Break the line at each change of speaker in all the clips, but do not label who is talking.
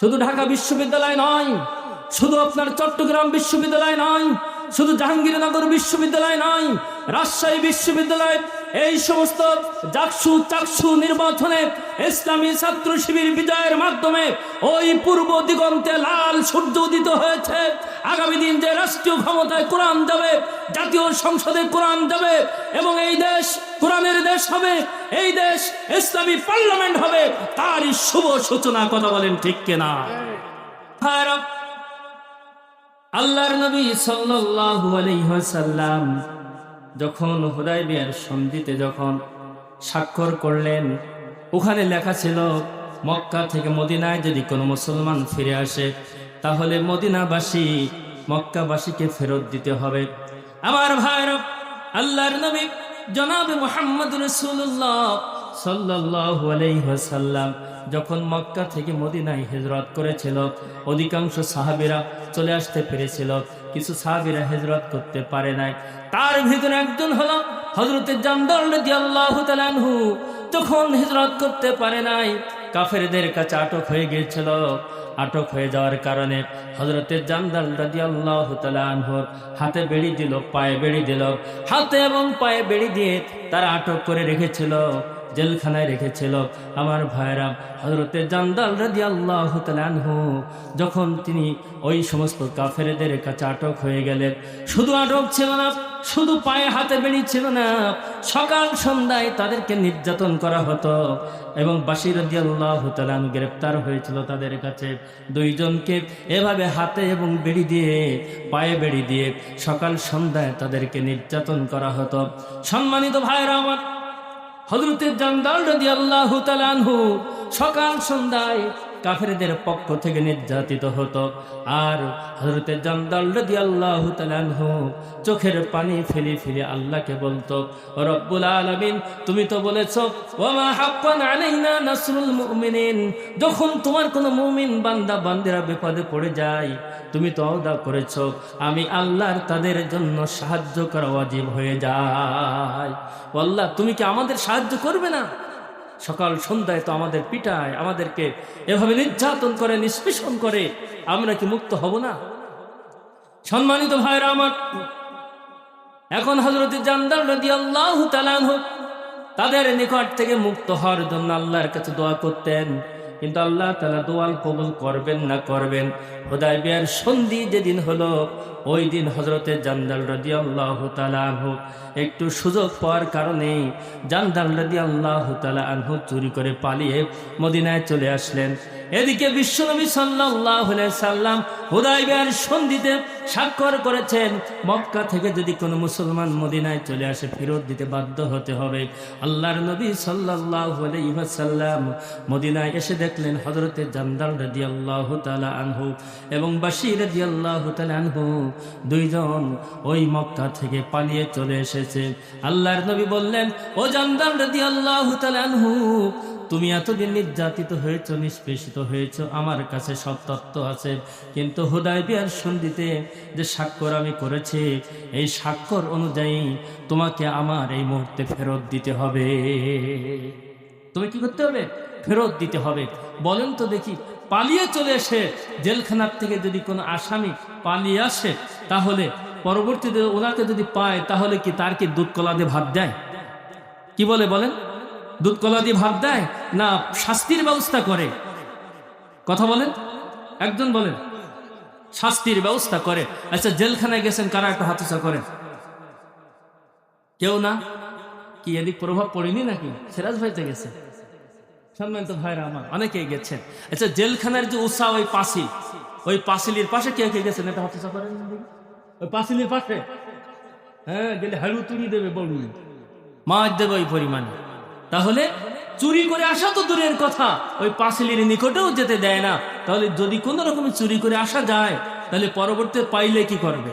শুধু ঢাকা বিশ্ববিদ্যালয় নয়, শুধু আপনার চট্টগ্রাম বিশ্ববিদ্যালয় নয়, শুধু জাহাঙ্গীরনগর বিশ্ববিদ্যালয় নয়, রাজশাহী বিশ্ববিদ্যালয় এই সমস্ত জাকসু চাকসু নির্বাচনে ইসলামী ছাত্র শিবির বিজয়ের মাধ্যমে ওই পূর্ব দিগন্তে লাল সূর্য উদিত হয়েছে। আগামী দিন যে রাষ্ট্রীয় ক্ষমতায় কোরআন যাবে, জাতীয় সংসদে কোরআন যাবে এবং এই দেশ কোরআনের দেশ হবে, এই দেশ ইসলামী পার্লামেন্ট হবে, তারই শুভ সূচনা কথা বলেন ঠিক কিনা? আল্লাহর নবী সাল্লাল্লাহু আলাইহি ওয়াসাল্লাম যখন হুদায়বিয়ার সন্ধিতে যখন স্বাক্ষর করলেন, ওখানে লেখা ছিল, মক্কা থেকে মদিনায় যদি কোনো মুসলমান ফিরে আসে, তাহলে মদিনাবাসী মক্কাবাসীকে ফেরত দিতে হবে। আমার ভাইরা আল্লাহর নবী জনাব মোহাম্মদ রসুল্লাহ আলাইহি যখন মক্কা থেকে মদিনায় হিজরত করেছিল, অধিকাংশ সাহাবীরা চলে আসতে পেরেছিল। কিছু সাহাবীরা হেজরত করতে পারে নাই। তার ভিতরে একজন হলো তাআলা আনহু। যখন হিজরত করতে পারে নাই, কাফেরদের কাছে আটক হয়ে গিয়েছিল। আটক হয়ে যাওয়ার কারণে হজরতে জান্দাল রাজি আল্লাহ আনহর হাতে বেড়ি দিল, পায়ে বেড়ি দিল। হাতে এবং পায়ে বেড়ি দিয়ে তারা আটক করে রেখেছিল। জেলখানায় রেখেছিল আমার ভাইরা হজরতে জান্দাল রাজি আল্লাহ আনহু, যখন তিনি ওই সমস্ত কাফেরদের কাছে আটক হয়ে গেলেন, শুধু আটক ছিল না, শুধু পায়ে হাতে বেড়ি ছিল না, সকাল সন্ধ্যায় তাদেরকে নির্যাতন করা হতো এবং বাসির আল্লাহ তালান গ্রেপ্তার হয়েছিল তাদের কাছে। দুইজনকে এভাবে হাতে এবং বেড়ি দিয়ে, পায়ে বেড়ি দিয়ে সকাল সন্ধ্যায় তাদেরকে নির্যাতন করা হতো। সম্মানিত ভাইরা আমার হজরতের জান্দাল রাজি আল্লাহ সকাল সন্ধ্যায় কাফেরদের পক্ষ থেকে নির্যাতিত হতো। আর হজরতের জান্দাল আল্লাহ তালানহু চোখের পানি ফেলে ফেলে আল্লাহকে বলতো রব্বুল আলামিন, তুমি তো বলেছ যখন তোমার কোনো মুমিন বান্দা বান্দিরা বিপদে পড়ে যায়, তুমি তো অদা করেছ, আমি আল্লাহর তাদের জন্য সাহায্য করা অজীব হয়ে যায়। আল্লাহ তুমি কি আমাদের সাহায্য করবে না? সকাল সন্ধ্যায় তো আমাদের পিটায়, আমাদেরকে এভাবে নির্যাতন করে, নিষ্পেষণ করে, আমরা কি মুক্ত হব না? সম্মানিত ভাইরা আমার, এখন হজরত নদী তাদের নিকট থেকে মুক্ত হওয়ার জন্য আল্লাহর কাছে দোয়া করতেন। কিন্তু আল্লাহ তালা দোয়াল কবুল করবেন না করবেন। হোদায় বিয়ার সন্ধি যেদিন হলো, ওই দিন হজরতে জান্দাল রদি আল্লাহ তালা আনহু। একটু সুযোগ পাওয়ার কারণে জান্দাল রদি আল্লাহ তালা আনহু চুরি করে পালিয়ে মদিনায় চলে আসলেন। এদিকে বিশ্বনবী সাল্লাহ সাল্লাম হুদাইবিয়ার সন্ধিতে স্বাক্ষর করেছেন, মক্কা থেকে যদি কোনো মুসলমান মদিনায় চলে আসে, ফেরত দিতে বাধ্য হতে হবে। আল্লাহর নবী সাল্লাহসাল্লাম মদিনায় এসে দেখলেন হজরতে জান্দাল রাজি আল্লাহ তালা আনহু এবং বাসির রাজি আল্লাহ তালা আনহু দুইজন ওই মক্কা থেকে পালিয়ে চলে এসেছে। আল্লাহর নবী বললেন, ও জান্দাল রাজি আল্লাহ তালা আনহু, তুমি এতদিন নির্যাতিত হয়েছ, নিষ্পেষিত হয়েছ, আমার কাছে সব তত্ত্ব আছে। কিন্তু হুদায় বিয়ার সন্ধিতে যে স্বাক্ষর আমি করেছি, এই স্বাক্ষর অনুযায়ী তোমাকে আমার এই মুহূর্তে ফেরত দিতে হবে। তুমি কি করতে হবে? ফেরত দিতে হবে। বলেন তো দেখি, পালিয়ে চলে এসে জেলখানার থেকে যদি কোনো আসামি পালিয়ে আসে, তাহলে পরবর্তীতে ওনাকে যদি পায়, তাহলে কি তার কি দুধ কলা দিয়ে ভাত দেয়? কি বলে বলেন? দুধ কলা দিয়ে ভাত দেয় না শাস্তির ব্যবস্থা করে? কথা বলেন? একজন বলেন। শাস্তির ব্যবস্থা করে। আচ্ছা জেলখানায় গেছেন, কারা একটু হাতুচা করেন? কেউ না? কি এদিক প্রভাব পড়েনি নাকি? সিরাজ ভাইতে গেছে। সম্মানিত ভাইরা আমার, অনেকেই গেছেন। আচ্ছা জেলখানার যে উষা, ওই পাঁচিল, ওই পাঁচিলের পাশে কে কে গেছেন? এটা হাতুচা করেন ওই পাঁচিলের পাশে? হ্যাঁ গেলে হাড়ু তুড়ি দেবে বড় মাছ দেবে ওই পরিমাণে। তাহলে চুরি করে আসা তো দূরের কথা। ওই পাঁচিলের নিকটেও যেতে দেয় না। তাহলে যদি কোনো রকম চুরি করে আসা যায়, তাহলে পরবর্তী পাইলে কি করবে?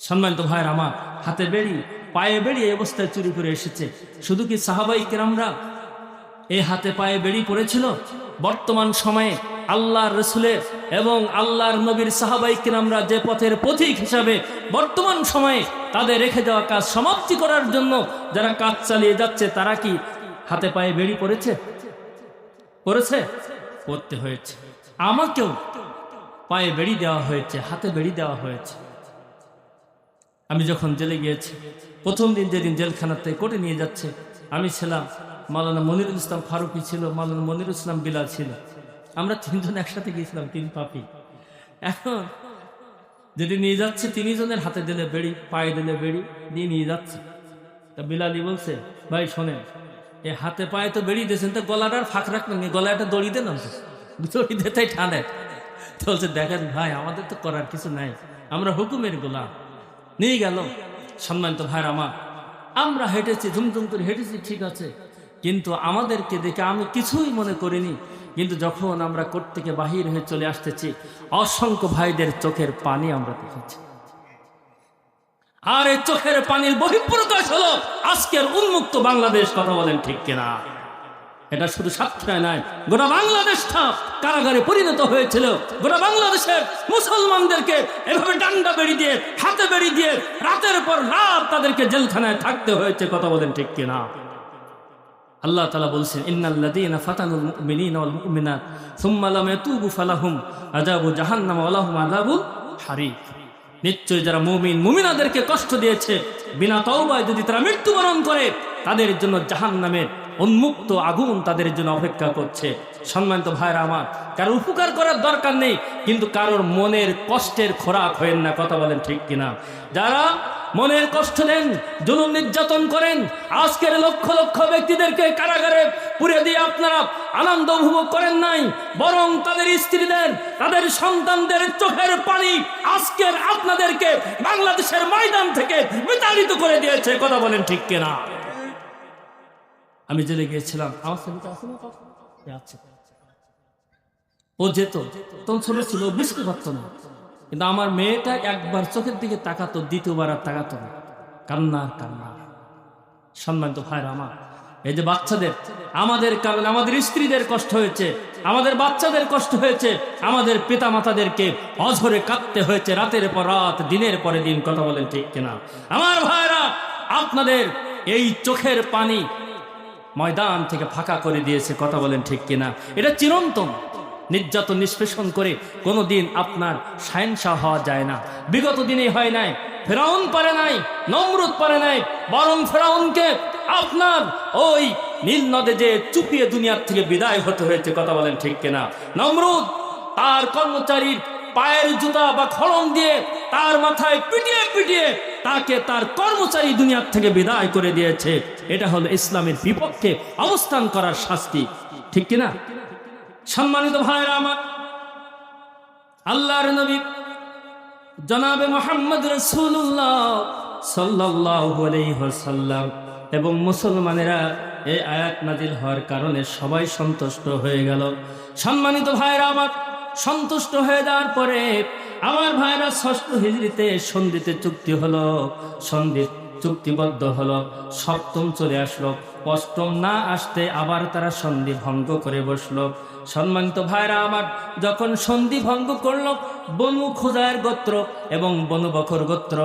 সম্মানিত ভাইয়ের আমার হাতে বেড়ি, পায়ে বেড়ি এই অবস্থায় চুরি করে এসেছে। শুধু কি সাহাবাই কেরামরা এই হাতে পায়ে বেড়ি পড়েছিল? বর্তমান সময়ে আল্লাহর রসুলের এবং আল্লাহর নবীর সাহাবাই কিরামরা যে পথের পথিক হিসাবে বর্তমান সময়ে তাদের রেখে যাওয়া কাজ সমাপ্তি করার জন্য যারা কাজ চালিয়ে যাচ্ছে, তারা কি হাতে পায়ে বেড়ি পড়েছে? পড়েছে? পড়তে হয়েছে। আমাকেও পায়ে বেড়ি দেওয়া হয়েছে, হাতে বেড়ি দেওয়া হয়েছে। আমি যখন জেলে গিয়েছি, প্রথম দিন যেদিন জেলখানাতে কোর্টে নিয়ে যাচ্ছে, আমি ছিলাম মালানা মনিরুল ইসলাম ফারুকি ছিল মালানা মনিরুল ইসলাম বিলাল ছিল। আমরা তিনজন একসাথে গিয়েছিলাম, তিন পাপি। এখন যদি নিয়ে যাচ্ছে, তিনজনের হাতে দিলে বেড়ি, পায়ে দিলে বেড়ি দিয়ে নিয়ে যাচ্ছে। তা বিলালি বলছে, ভাই, শোনেন এ হাতে পায়ে তো বেরিয়ে দিয়েছেন, তো গলাটার ফাঁক রাখবেন গলাটা দড়ি দেন দড়ি দিয়ে তাই ঠানে তো বলছে, দেখেন ভাই, আমাদের তো করার কিছু নাই, আমরা হুকুমের গোলাম। নিয়ে গেল সম্মানিত ভাইর আমার। আমরা হেঁটেছি, ঝুমঝুম করে হেঁটেছি, ঠিক আছে। কিন্তু আমাদেরকে দেখে আমি কিছুই মনে করিনি। কিন্তু যখন আমরা কোর্ট থেকে বাহির হয়ে চলে আসতেছি, অসংখ্য ভাইদের চোখের পানি আমরা দেখেছি। আর এই চোখের পানির বহিঃপ্রকাশ হলো আজকের উন্মুক্ত বাংলাদেশ, কথা বলেন ঠিক কিনা? এটা শুধু সাতক্ষীরায় নয়, গোটা বাংলাদেশটা কারাগারে পরিণত হয়েছিল। গোটা বাংলাদেশের মুসলমানদেরকে এভাবে ডান্ডা বেড়ি দিয়ে, হাতে বেড়ি দিয়ে রাতের পর রাত তাদেরকে জেলখানায় থাকতে হয়েছে, কথা বলেন ঠিক কিনা? আল্লাহ তালা বলছেন ইন্নাল্লাযীনা ফাতানুল মুমিনিনা ওয়াল মুমিনাত, সুম্মা লাম ফালাহুম আযাবু জাহান্নাম ওয়া লাহুম নিশ্চয় যারা মুমিন মুমিনাদেরকে কষ্ট দিয়েছে, বিনা তওবায় যদি তারা মৃত্যুবরণ করে, তাদের জন্য জাহান নামের উন্মুক্ত আগুন তাদের জন্য অপেক্ষা করছে। সম্মানিত ভাইরা আমার, কারও উপকার করার দরকার নেই, কিন্তু কারোর মনের কষ্টের খোরাক হয়েন না, কথা বলেন ঠিক কিনা? যারা মনের কষ্ট দেন জুলুম নির্যাতন করেন। আজকের লক্ষ লক্ষ ব্যক্তিদেরকে কারাগারে পুড়ে দিয়ে আপনারা আনন্দ উপভোগ করেন নাই, বরং তাদের স্ত্রীদের, তাদের সন্তানদের চোখের পানি আজকের আপনাদেরকে বাংলাদেশের ময়দান থেকে বিতাড়িত করে দিয়েছে। কথা বলেন ঠিক কিনা? আমি জেলে গিয়েছিলাম। ও যেত, তখন ছোট ছিল, বুঝতে পারতো না। কিন্তু আমার মেয়েটা একবার চোখের দিকে তাকাতো, দ্বিতীয়বার আর তাকাতো না। কান্না আর কান্না। সম্মানিত ভাইরা আমার, এই যে বাচ্চাদের, আমাদের কারণে আমাদের স্ত্রীদের কষ্ট হয়েছে, আমাদের বাচ্চাদের কষ্ট হয়েছে, আমাদের পিতা মাতাদেরকে অঝরে কাঁদতে হয়েছে রাতের পর রাত, দিনের পরে দিন, কথা বলেন ঠিক কিনা? আমার ভাইরা, আপনাদের এই চোখের পানি ময়দান থেকে ফাঁকা করে দিয়েছে, কথা বলেন ঠিক কিনা? এটা চিরন্তন। নির্যাতন নিষ্পেষণ করে কোনোদিন আপনার সায়নশাহ হওয়া যায় না। বিগত দিনে হয় নাই, ফেরাউন পারে নাই, নমরুদ পারে নাই, বরং ফেরাউনকে আপনার ওই নীল নদে যে চুপিয়ে দুনিয়ার থেকে বিদায় হতে হয়েছে, কথা বলেন ঠিক কিনা? নমরুদ তার কর্মচারীর পায়ের জুতা বা খড়ম দিয়ে তার মাথায় পিটিয়ে পিটিয়ে তাকে তার কর্মচারী দুনিয়ার থেকে বিদায় করে দিয়েছে। এটা হলো ইসলামের বিপক্ষে অবস্থান করার শাস্তি, ঠিক কিনা? সম্মানিত ভাইরা আমার, আল্লাহর নবী জনাবে মোহাম্মদ রসুল্লাহ সাল্লাহ এবং মুসলমানেরা এই আয়াত নাজিল হওয়ার কারণে সবাই সন্তুষ্ট হয়ে গেল। সম্মানিত ভাইরা আমার, সন্তুষ্ট হয়ে যাওয়ার পরে আমার ভাইরা ষষ্ঠ হিজড়িতে সন্ধিতে চুক্তি হলো, সন্ধি চুক্তিবদ্ধ হলো, সপ্তম চলে আসলো, অষ্টম না আসতে আবার তারা সন্ধি ভঙ্গ করে বসল। সম্মানিত ভাইরা আমার, যখন সন্ধি ভঙ্গ করল, বনু খোদায়ের গোত্র এবং বনু বকর গোত্র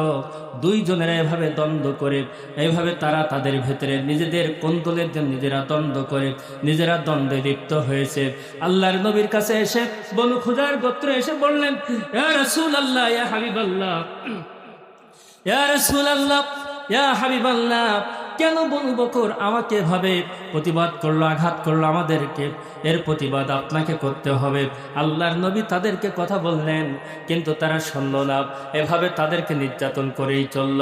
দুইজনের এভাবে দ্বন্দ্ব করে এইভাবে তারা তাদের ভেতরে নিজেদের কোন্দলের জন্য নিজেরা দ্বন্দ্ব করে, নিজেরা দ্বন্দ্বে লিপ্ত হয়েছে। আল্লাহর নবীর কাছে এসে বনু খোদায়ের গোত্র এসে বললেন রাসূল আল্লাহ ইয়া হাবিব আল্লাহ আল্লাহ ইয়া হাবিব আল্লাহ কেন বকর আমাকে ভাবে প্রতিবাদ করল, আঘাত করল আমাদেরকে। এর প্রতিবাদ আপনাকে করতে হবে। আল্লাহর নবী তাদেরকে কথা বললেন, কিন্তু তারা শুনল না। এভাবে তাদেরকে নির্যাতন করেই চলল।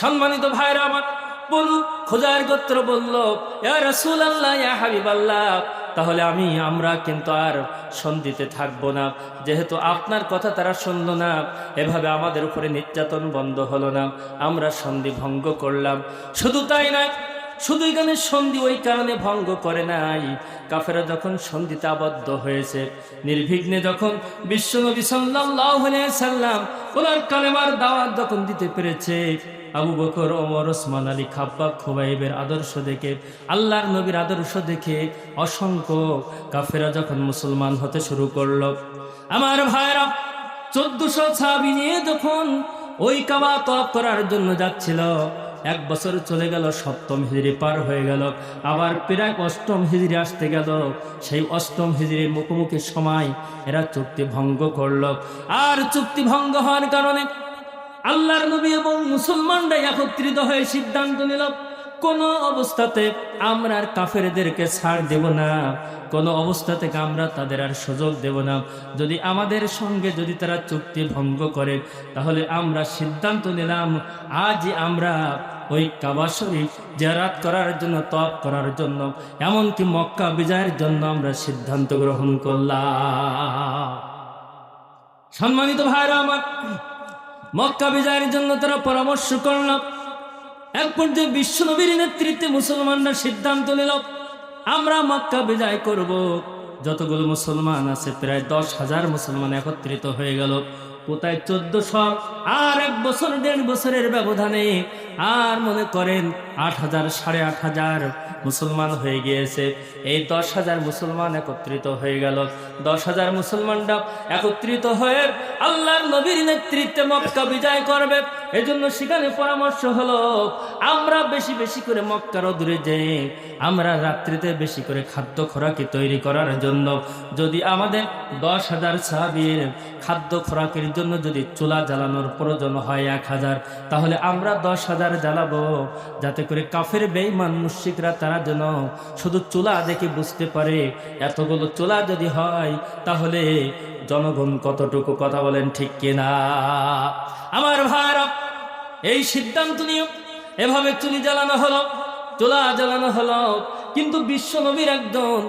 সম্মানিত ভাইরা আমার বলু খোজার গোত্র বলল রসুল রাসূল আল্লাহ হাবিব আল্লাহ তাহলে আমি, আমরা কিন্তু আর সন্ধিতে থাকব না। যেহেতু আপনার কথা তারা শুনল না, এভাবে আমাদের উপরে নির্যাতন বন্ধ হলো না। আমরা সন্ধি ভঙ্গ করলাম। শুধু তাই না শুধু এখানে সন্ধি ওই কারণে ভঙ্গ করে নাই। কাফেরা যখন সন্ধিতে আবদ্ধ হয়েছে, নির্বিঘ্নে যখন বিশ্বনবী সাল্লাহ সাল্লাম ওনার কালেমার দাওয়াত যখন দিতে পেরেছে, আবু বকর, ওমর, ওসমান, আলী, খাব্বাব, খোবাইবের আদর্শ দেখে, আল্লাহর নবীর আদর্শ দেখে অসংখ্য কাফেরা যখন মুসলমান হতে শুরু করল। আমার ভাইরা চোদ্দশো ছাবি নিয়ে যখন ওই কাবা তপ করার জন্য যাচ্ছিল এক বছর চলে গেল, সপ্তম হিজড়ি পার হয়ে গেল। আবার প্রায় অষ্টম হিজড়ি আসতে গেল। সেই অষ্টম হিজড়ির মুখোমুখি সময় এরা চুক্তি ভঙ্গ করল। আর চুক্তি ভঙ্গ হওয়ার কারণে আল্লাহর নবী এবং মুসলমানরা একত্রিত হয়ে সিদ্ধান্ত নিল। কোন অবস্থাতে আমরা আর কাফেরদেরকে ছাড় দেব না। কোন অবস্থা থেকে আমরা তাদের আর সুযোগ দেব না। যদি আমাদের সঙ্গে যদি তারা চুক্তি ভঙ্গ করে, তাহলে আমরা সিদ্ধান্ত নিলাম আজ আমরা ওই কাবা শরীফ জেরাত করার জন্য তপ করার জন্য, এমনকি মক্কা বিজয়ের জন্য আমরা সিদ্ধান্ত গ্রহণ করলাম। সম্মানিত ভাইরা আমার, মক্কা বিজয়ের জন্য তারা পরামর্শ করল এক পর্যায়ে বিশ্ব নবীর নেতৃত্বে মুসলমানরা সিদ্ধান্ত নিল, আমরা মক্কা বিজয় করব। যতগুলো মুসলমান আছে, প্রায় দশ হাজার মুসলমান একত্রিত হয়ে গেল। কোথায় চোদ্দশো আর এক বছর, দেড় বছরের ব্যবধানে, আর মনে করেন আট হাজার, সাড়ে আট হাজার মুসলমান হয়ে গিয়েছে। এই দশ হাজার মুসলমান একত্রিত হয়ে গেল। দশ হাজার মুসলমানরা একত্রিত হয়ে আল্লাহর নবীর নেতৃত্বে মক্কা বিজয় করবে। এই জন্য সেখানে পরামর্শ হলো, আমরা বেশি বেশি করে মক্কার দূরে যাই। আমরা রাত্রিতে বেশি করে খাদ্য খোরাকি তৈরি করার জন্য। যদি আমাদের দশ হাজার সাহাবির খাদ্য খোরাকের জন্য যদি চুলা জ্বালানোর প্রয়োজন হয় এক হাজার, তাহলে আমরা দশ হাজার জ্বালাবো। যাতে করে কাফের বেইমান মুশিকরা তারা যেন শুধু চুলা দেখে বুঝতে পারে, এতগুলো চুলা যদি হয়, তাহলে জনগণ কতটুকু কথা বলেন ঠিক কিনা? আমার ভাইরা, এই সিদ্ধান্ত নিয়ে এভাবে চুলি জ্বালানো হলো, চোলা জ্বালানো হলো। কিন্তু বিশ্ব নবীর একজন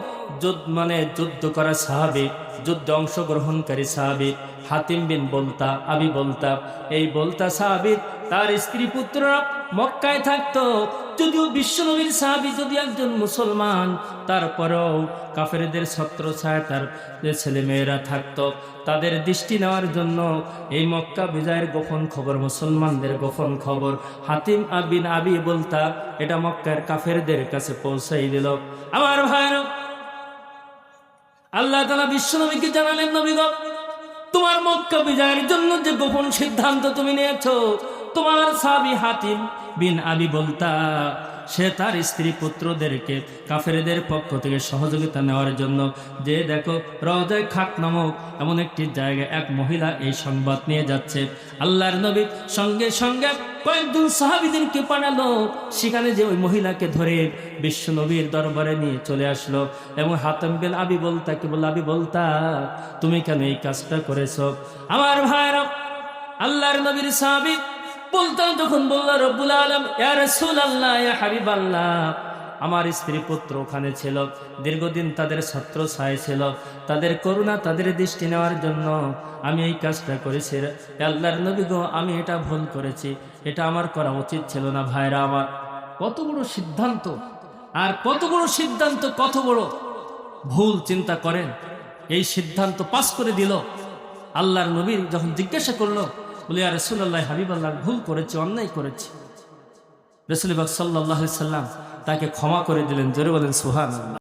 মানে যুদ্ধ করা সাহাবি, যুদ্ধে অংশগ্রহণকারী সাহাবি, হাতিম বিন বলতা, আবি বলতা। এই বলতা সাহাবির তার স্ত্রী পুত্ররা মক্কায় থাকতো। যদিও বিশ্বনবীর সাহাবি যদি একজন মুসলমান, তারপরেও কাফেরদের ছত্র ছায় তার যে ছেলে মেয়েরা থাকতো, তাদের দৃষ্টি নেওয়ার জন্য এই মক্কা বিজয়ের গোপন খবর, মুসলমানদের গোপন খবর হাতিম আবিন আবি বলতা, এটা মক্কার কাফেরদের কাছে পৌঁছাই দিল। আমার ভাইরা আল্লাহ তালা বিশ্বনবীকে জানালেন নবীগ তোমার মক্কা বিজয়ের জন্য যে গোপন সিদ্ধান্ত তুমি নিয়েছ তোমার সাবি হাতিম বিন বলতা। সে তার স্ত্রী পুত্রদেরকে কাফেরদের পক্ষ থেকে সহযোগিতা নেওয়ার জন্য যে দেখো খাক নামক এমন একটি জায়গায় এক মহিলা এই সংবাদ নিয়ে যাচ্ছে। আল্লাহর নবী সঙ্গে সঙ্গে কয়েকজন সাহাবিদেরকে পাঠালো। সেখানে যে ওই মহিলাকে ধরে বিশ্ব নবীর দরবারে নিয়ে চলে আসলো। এবং হাতম বিন আবি বলতা কি বল আবি বলতা, তুমি কেন এই কাজটা করেছ? আমার ভাইরা আল্লাহর নবীর সাহাবি বলতাম যখন বলল, রব্বুল আলম ইয়া আল্লাহ ইয়া হাবিবাল্লাহ। আমার স্ত্রী পুত্র ওখানে ছিল, দীর্ঘদিন তাদের ছত্র ছায় ছিল, তাদের করুণা, তাদের দৃষ্টি নেওয়ার জন্য আমি এই কাজটা করেছি। আল্লাহর নবী গো, আমি এটা ভুল করেছি, এটা আমার করা উচিত ছিল না ভাইরা আমার। কত বড় সিদ্ধান্ত, আর কত বড় সিদ্ধান্ত, কত বড় ভুল চিন্তা করেন। এই সিদ্ধান্ত পাস করে দিল। আল্লাহর নবীর যখন জিজ্ঞাসা করল বলে আর রসুল্লাহ হাবিব আল্লাহ ভুল করেছে, অন্যায় করেছে। রসুল সাল্লাহ সাল্লাম তাকে ক্ষমা করে দিলেন, জোরে বলেন সুহান